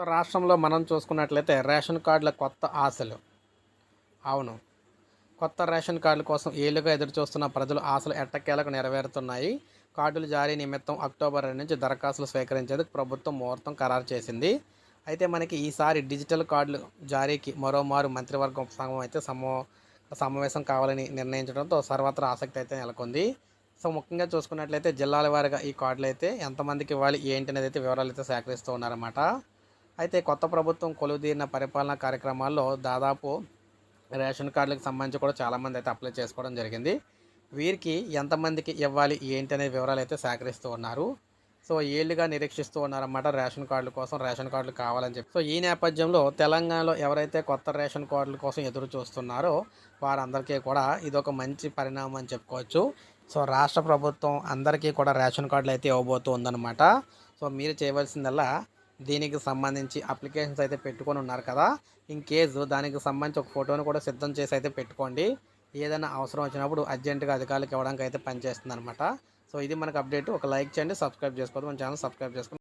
So రాష్ట్రంలో మనం చూసుకున్నట్లయితే రేషన్ కార్డుల కొత్త ఆశలు. అవును. కొత్త రేషన్ కార్డుల కోసం ఏళ్ళుగా ఎదురు చూస్తున్న ప్రజలు ఆశలు ఎట్టకేలకు నెరవేరుతున్నాయి. కార్డుల జారీ నిమిత్తం అక్టోబర్ రెండు నుంచి దరఖాస్తులు స్వీకరించేందుకు ప్రభుత్వం ముహూర్తం ఖరారు చేసింది. అయితే మనకి ఈసారి డిజిటల్ కార్డులు జారీకి మరోమారు మంత్రివర్గం సంఘం అయితే సమో సమావేశం కావాలని నిర్ణయించడంతో సర్వత్రా ఆసక్తి అయితే నెలకొంది. సో ముఖ్యంగా చూసుకున్నట్లయితే జిల్లాల వారిగా ఈ కార్డులు అయితే ఎంతమందికి ఇవ్వాలి ఏంటి అనేది అయితే వివరాలు అయితే సేకరిస్తూ ఉన్నారన్నమాట. అయితే కొత్త ప్రభుత్వం కొలువుదీరిన పరిపాలనా కార్యక్రమాల్లో దాదాపు రేషన్ కార్డులకు సంబంధించి కూడా చాలామంది అయితే అప్లై చేసుకోవడం జరిగింది. వీరికి ఎంతమందికి ఇవ్వాలి ఏంటి అనే వివరాలు అయితే సేకరిస్తూ ఉన్నారు. సో ఏళ్ళుగా నిరీక్షిస్తూ ఉన్నారన్నమాట రేషన్ కార్డుల కోసం రేషన్ కార్డులు కావాలని చెప్పి. సో ఈ నేపథ్యంలో తెలంగాణలో ఎవరైతే కొత్త రేషన్ కార్డుల కోసం ఎదురు చూస్తున్నారో వారందరికీ కూడా ఇది ఒక మంచి పరిణామం అని చెప్పుకోవచ్చు. సో రాష్ట్ర ప్రభుత్వం అందరికీ కూడా రేషన్ కార్డులు అయితే ఇవ్వబోతుందన్నమాట సో మీరు చేయవలసిందల్లా దీనికి సంబంధించి అప్లికేషన్స్ అయితే పెట్టుకొని ఉన్నారు కదా. ఇన్ కేసు దానికి సంబంధించి ఒక ఫోటోని కూడా సిద్ధం చేసి అయితే పెట్టుకోండి. ఏదైనా అవసరం వచ్చినప్పుడు అర్జెంటుగా అధికారులకు ఇవ్వడానికి అయితే పనిచేస్తుంది అనమాట సో ఇది మనకు అప్డేట్ ఒక లైక్ చేయండి సబ్స్క్రైబ్ చేసుకోవద్దు మన ఛానల్ సబ్స్క్రైబ్ చేసుకోండి.